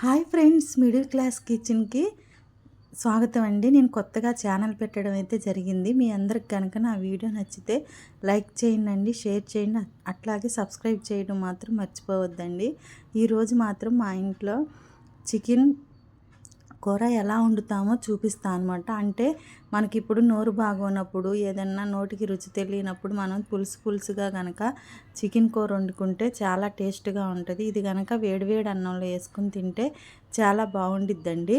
Hi friends middle class కిచెన్కి స్వాగతం అండి. నేను కొత్తగా ఛానల్ పెట్టడం అయితే జరిగింది. మీ అందరికి కనుక నా వీడియో నచ్చితే లైక్ చేయండి షేర్ చేయండి అట్లాగే సబ్స్క్రైబ్ చేయడం మాత్రం మర్చిపోవద్దండి. ఈరోజు మాత్రం మా ఇంట్లో చికెన్ కూర ఎలా వండుతామో చూపిస్తాను అనమాట అంటే మనకి ఇప్పుడు నోరు బాగోనప్పుడు ఏదన్నా నోటికి రుచి తెలియనప్పుడు మనం పులుసు పులుసుగా కనుక చికెన్ కూర వండుకుంటే చాలా టేస్ట్గా ఉంటుంది. ఇది కనుక వేడివేడి అన్నంలో వేసుకుని తింటే చాలా బాగుండిద్దండి.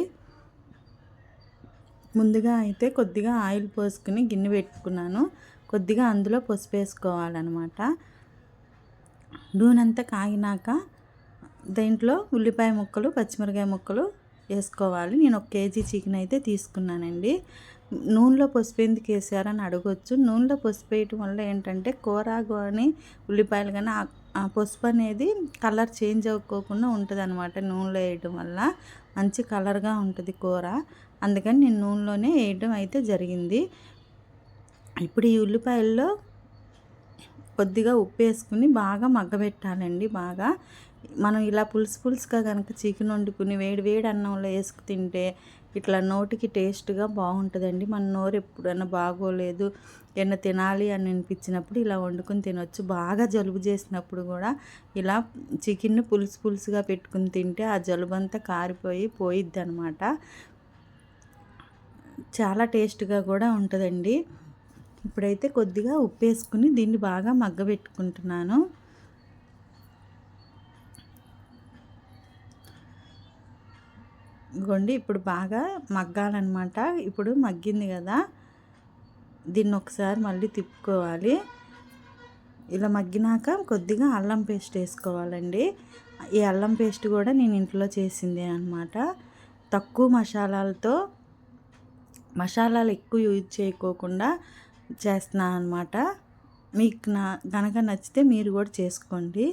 ముందుగా అయితే కొద్దిగా ఆయిల్ పోసుకుని గిన్నె పెట్టుకున్నాను. కొద్దిగా అందులో పసుపు వేసుకోవాలన్నమాట. నూనె అంతా కాగినాక దీంట్లో ఉల్లిపాయ ముక్కలు పచ్చిమిరకాయ ముక్కలు వేసుకోవాలి. నేను ఒక కేజీ చికెన్ అయితే తీసుకున్నానండి. నూనెలో పసుపు ఎందుకు వేసారని అడగొచ్చు. నూనెలో పసుపు వేయటం వల్ల ఏంటంటే కూర కానీ ఉల్లిపాయలు కానీ ఆ పసుపు అనేది కలర్ చేంజ్ అవ్వకోకుండా ఉంటుంది అనమాట నూనెలో వేయటం వల్ల. మంచి కలర్గా ఉంటుంది కూర. అందుకని నేను నూనెలోనే వేయడం అయితే జరిగింది. ఇప్పుడు ఈ ఉల్లిపాయల్లో కొద్దిగా ఉప్పు వేసుకుని బాగా మగ్గబెట్టాలండి బాగా. మనం ఇలా పులుసు పులుసుగా కనుక చికెన్ వండుకుని వేడి వేడి అన్నంలో వేసుకు తింటే ఇట్లా నోటికి టేస్ట్గా బాగుంటుందండి. మన నోరు ఎప్పుడైనా బాగోలేదు ఏమన్నా తినాలి అని అనిపించినప్పుడు ఇలా వండుకొని తినొచ్చు. బాగా జలుబు చేసినప్పుడు కూడా ఇలా చికెన్ పులుసు పులుసుగా పెట్టుకుని తింటే ఆ జలుబు అంతా కారిపోయి పోయిద్ది అనమాట చాలా టేస్ట్గా కూడా ఉంటుందండి. ఇప్పుడైతే కొద్దిగా ఉప్పు వేసుకుని దీన్ని బాగా మగ్గబెట్టుకుంటున్నాను. ఇదిగోండి ఇప్పుడు బాగా మగ్గాలన్నమాట. ఇప్పుడు మగ్గింది కదా. దీన్ని ఒకసారి మళ్ళీ తిప్పుకోవాలి. ఇలా మగ్గినాక కొద్దిగా అల్లం పేస్ట్ వేసుకోవాలండి. ఈ అల్లం పేస్ట్ కూడా నేను ఇంట్లో చేసింది అనమాట తక్కువ మసాలాలతో మసాలాలు ఎక్కువ యూజ్ చేయకోకుండా చేస్తున్నాను అనమాట మీకు నా కనుక నచ్చితే మీరు కూడా చేసుకోండి.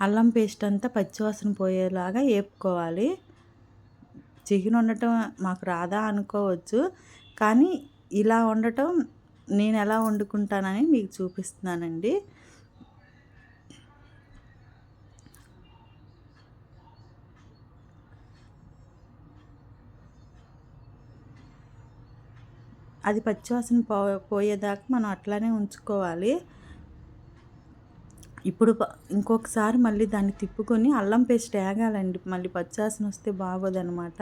అల్లం పేస్ట్ అంతా పచ్చివాసన పోయేలాగా వేపుకోవాలి చికెన్ వండటం మాకు రాదా అనుకోవచ్చు. కానీ ఇలా వండటం నేను ఎలా వండుకుంటానని మీకు చూపిస్తున్నానండి. అది పచ్చివాసన పో పోయేదాకా మనం అట్లానే ఉంచుకోవాలి. ఇప్పుడు ఇంకొకసారి మళ్ళీ దాన్ని తిప్పుకొని అల్లం పేస్ట్ వేగాలండి. మళ్ళీ పచ్చివాసన వస్తే బాగోదనమాట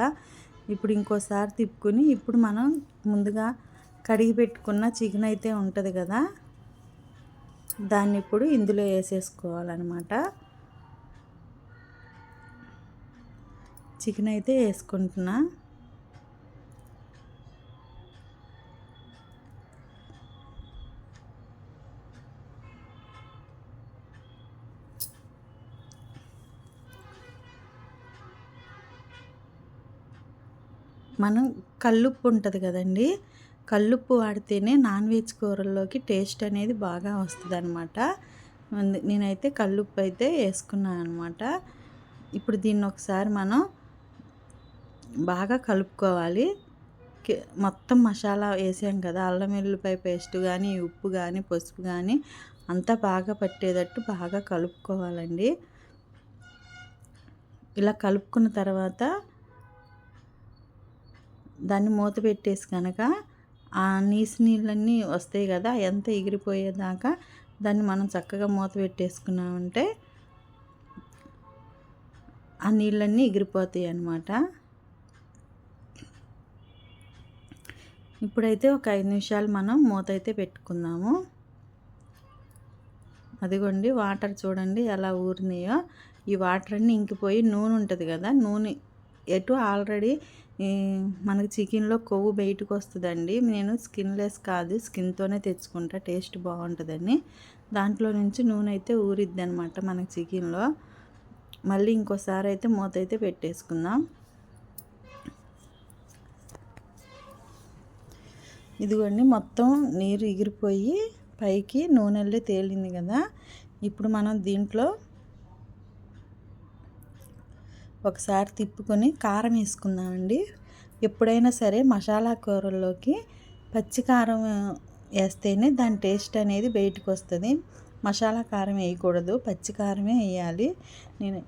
ఇప్పుడు ఇంకోసారి తిప్పుకొని ఇప్పుడు మనం ముందుగా కడిగి పెట్టుకున్న చికెన్ అయితే ఉంటుంది కదా దాన్ని ఇప్పుడు ఇందులో వేసేసుకోవాలన్నమాట. చికెన్ అయితే వేసుకుంటున్నా. మనం కల్లుప్పు ఉంటుంది కదండి. కల్లుప్పు వాడితేనే నాన్ వెజ్ కూరల్లోకి టేస్ట్ అనేది బాగా వస్తుంది అనమాట నేనైతే కల్లుప్పు అయితే వేసుకున్నాను అనమాట ఇప్పుడు దీన్ని ఒకసారి మనం బాగా కలుపుకోవాలి. మొత్తం మసాలా వేసాం కదా. అల్లం వెల్లుల్లిపాయ పేస్ట్ కానీ ఉప్పు కానీ పసుపు కానీ అంతా బాగా పట్టేటట్టు బాగా కలుపుకోవాలండి. ఇలా కలుపుకున్న తర్వాత దాన్ని మూత పెట్టేసి కనుక ఆ నీసు నీళ్ళన్నీ వస్తాయి కదా ఎంత ఎగిరిపోయేదాకా దాన్ని మనం చక్కగా మూత పెట్టేసుకున్నామంటే ఆ నీళ్ళన్నీ ఎగిరిపోతాయి అన్నమాట. ఇప్పుడైతే ఒక ఐదు నిమిషాలు మనం మూత అయితే పెట్టుకుందాము. అదిగోండి వాటర్ చూడండి ఎలా ఊరినాయో. ఈ వాటర్ అన్నీ ఇంకిపోయి నూనె ఉంటుంది కదా నూనె ఎటు ఆల్రెడీ మనకి చికెన్లో కొవ్వు బయటకు వస్తుందండి నేను స్కిన్లెస్ కాదు స్కిన్తోనే తెచ్చుకుంటా టేస్ట్ బాగుంటుందని దాంట్లో నుంచి నూనె అయితే ఊరిద్ది అనమాట మనకి చికెన్లో. మళ్ళీ ఇంకోసారి అయితే మూత అయితే పెట్టేసుకుందాం. ఇదిగోండి మొత్తం నీరు ఎగిరిపోయి పైకి నూనెల్లో తేలింది కదా. ఇప్పుడు మనం దీంట్లో ఒకసారి తిప్పుకొని కారం వేసుకుందామండి. ఎప్పుడైనా సరే మసాలా కూరల్లోకి పచ్చి కారం వేస్తేనే దాని టేస్ట్ అనేది బయటకు వస్తుంది. మసాలా కారం వేయకూడదు పచ్చి కారమే వేయాలి. నేను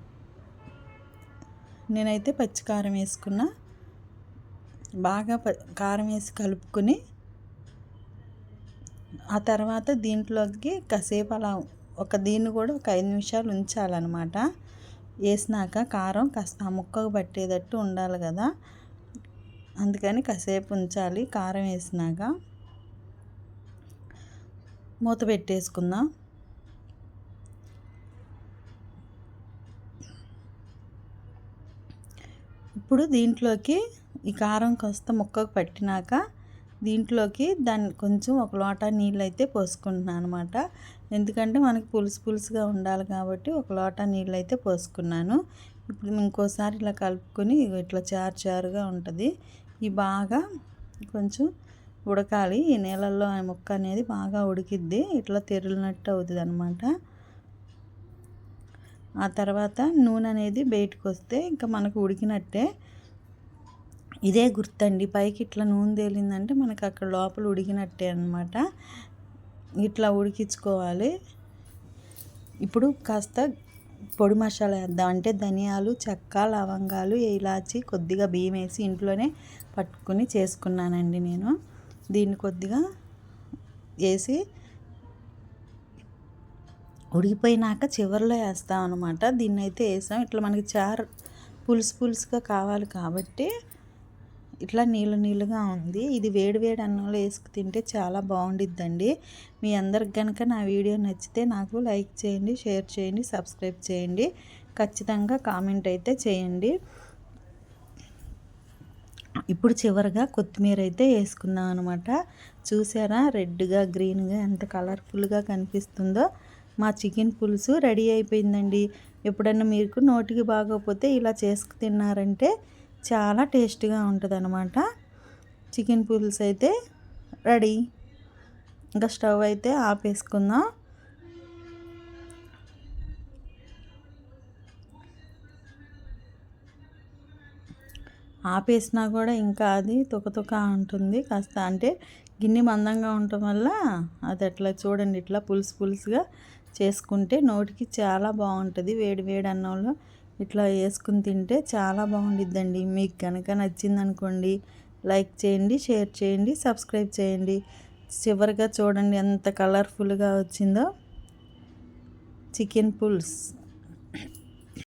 నేనైతే పచ్చి కారం వేసుకున్నా. బాగా ప కారం వేసి కలుపుకొని ఆ తర్వాత దీంట్లోకి కాసేపు అలా ఒక దీన్ని కూడా ఒక ఐదు నిమిషాలు ఉంచాలన్నమాట. వేసినాక కారం కాస్త ఆ ముక్కకు పట్టేటట్టు ఉండాలి కదా. అందుకని కాసేపు ఉంచాలి కారం వేసినాక. మూత పెట్టేసుకుందాం. ఇప్పుడు దీంట్లోకి ఈ కారం కాస్త ముక్కకు పట్టినాక దీంట్లోకి దాన్ని కొంచెం ఒక లోటా నీళ్ళు అయితే పోసుకుంటున్నాను అనమాట ఎందుకంటే మనకి పులుసు పులుసుగా ఉండాలి కాబట్టి ఒక లోటా నీళ్ళు అయితే పోసుకున్నాను. ఇప్పుడు ఇంకోసారి ఇలా కలుపుకొని ఇట్లా చారు చారుగా ఉంటుంది. ఇవి బాగా కొంచెం ఉడకాలి. ఈ నీళ్ళల్లో ఆ ముక్క అనేది బాగా ఉడికిద్ది. ఇట్లా తెరిలినట్టు అవుతుంది అనమాట ఆ తర్వాత నూనె అనేది బయటకు వస్తే ఇంకా మనకు ఉడికినట్టే. ఇదే గుర్తండి. పైకి ఇట్లా నూనె తేలిందంటే మనకు అక్కడ లోపల ఉడికినట్టే అనమాట ఇట్లా ఉడికించుకోవాలి. ఇప్పుడు కాస్త పొడి మసాలా వేద్దాం. అంటే ధనియాలు చెక్క లవంగాలు ఇలాచి కొద్దిగా బియ్యం వేసి ఇంట్లోనే పట్టుకుని చేసుకున్నానండి నేను. దీన్ని కొద్దిగా వేసి ఉడికిపోయినాక చివరిలో వేస్తాం అనమాట దీన్ని అయితే వేసాం. ఇట్లా మనకి చారు పులుసు పులుసుగా కావాలి కాబట్టి ఇట్లా నీళ్ళు నీళ్ళుగా ఉంది. ఇది వేడి వేడి అన్నంలో వేసుకు తింటే చాలా బాగుండిద్దండి. మీ అందరికి కనుక నా వీడియో నచ్చితే నాకు లైక్ చేయండి షేర్ చేయండి సబ్స్క్రైబ్ చేయండి. ఖచ్చితంగా కామెంట్ అయితే చేయండి. ఇప్పుడు చివరిగా కొత్తిమీర అయితే వేసుకుందాం అనమాట చూసారా? రెడ్గా గ్రీన్గా ఎంత కలర్ఫుల్గా కనిపిస్తుందో. మా చికెన్ పులుసు రెడీ అయిపోయిందండి. ఎప్పుడన్నా మీకు నోటికి బాగోకపోతే ఇలా చేసుకు తిన్నారంటే చాలా టేస్ట్గా ఉంటుంది అనమాట చికెన్ పులుసు అయితే రెడీ. ఇంకా స్టవ్ అయితే ఆపేసుకుందాం. ఆపేసినా కూడా ఇంకా అది తుక తుక ఉంటుంది. కాస్త అంటే గిన్నె మందంగా ఉండటం వల్ల అది అట్లా చూడండి ఇట్లా పులుసు పులుసుగా చేసుకుంటే నోటికి చాలా బాగుంటుంది. వేడి వేడి అన్నంలో ఇట్లా వేసుకుని తింటే చాలా బాగుండిద్దండి. మీకు కనుక నచ్చిందనుకోండి లైక్ చేయండి షేర్ చేయండి సబ్స్క్రైబ్ చేయండి. చివరిగా చూడండి ఎంత కలర్ఫుల్గా వచ్చిందో. Chicken pulls.